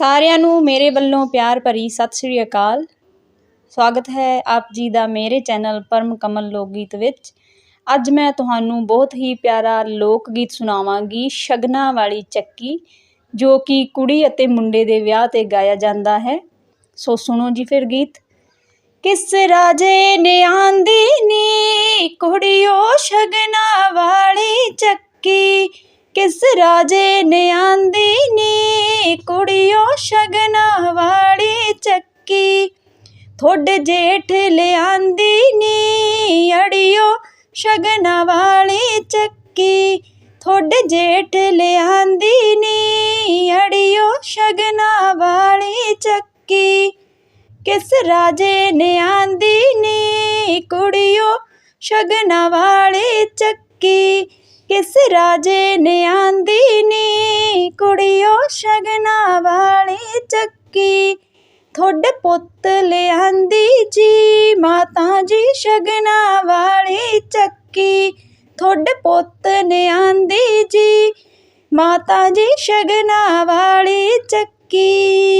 ਸਾਰਿਆਂ ਨੂੰ ਮੇਰੇ ਵੱਲੋਂ ਪਿਆਰ ਭਰੀ ਸਤਿ ਸ੍ਰੀ ਅਕਾਲ। ਸਵਾਗਤ ਹੈ ਆਪ ਜੀ ਦਾ ਮੇਰੇ ਚੈਨਲ ਪਰਮ ਕਮਲ ਲੋਕ ਗੀਤ ਵਿੱਚ। ਅੱਜ ਮੈਂ ਤੁਹਾਨੂੰ ਬਹੁਤ ਹੀ ਪਿਆਰਾ ਲੋਕ ਗੀਤ ਸੁਣਾਵਾਂਗੀ, ਸ਼ਗਨਾ ਵਾਲੀ ਚੱਕੀ, ਜੋ ਕਿ ਕੁੜੀ ਅਤੇ ਮੁੰਡੇ ਦੇ ਵਿਆਹ ਤੇ ਗਾਇਆ ਜਾਂਦਾ ਹੈ। ਸੋ ਸੁਣੋ ਜੀ ਫਿਰ ਗੀਤ। ਕਿਸ ਰਾਜੇ ਨੇ ਆਂਦੀ ਨੀ ਕੁੜੀਓ ਸ਼ਗਨਾ ਵਾਲੀ ਚੱਕੀ? ਕਿਸ ਰਾਜੇ ਨੇ ਆਂਦੀ ਨੀ ਸ਼ਗਨਾ ਵਾਲੀ ਚੱਕੀ। ਥੋੜੇ ਜੇਠ ਲਿਆਂਦੀ ਨੀ ਅੜਿਓ ਸ਼ਗਨਾ ਵਾਲੀ ਚੱਕੀ। ਥੋੜੇ ਜੇਠ ਲਿਆਂਦੀ ਨੀ ਅੜਿਓ ਸ਼ਗਨਾ ਵਾਲੀ ਚੱਕੀ। ਕਿਸ ਰਾਜੇ ਨੇ ਆਂਦੀ ਨੀ ਕੁੜੀਓ ਸ਼ਗਨਾ ਵਾਲੀ ਚੱਕੀ। ਕਿਸ ਰਾਜੇ ਨੇ ਆਂਦੀ ਨੀ? ਕੁੜੀਓ ਸ਼ਗਨਾ ਵਾਲੀ ਚੱਕੀ। ਥੋੜੇ ਪੁੱਤ ਲਿਆਂਦੀ ਜੀ, ਮਾਤਾ ਜੀ ਸ਼ਗਨਾ ਵਾਲੀ ਚੱਕੀ। ਥੋੜੇ ਪੁੱਤ ਨੇ ਆਂਦੀ ਜੀ, ਮਾਤਾ ਜੀ ਸ਼ਗਨਾ ਵਾਲੀ ਚੱਕੀ।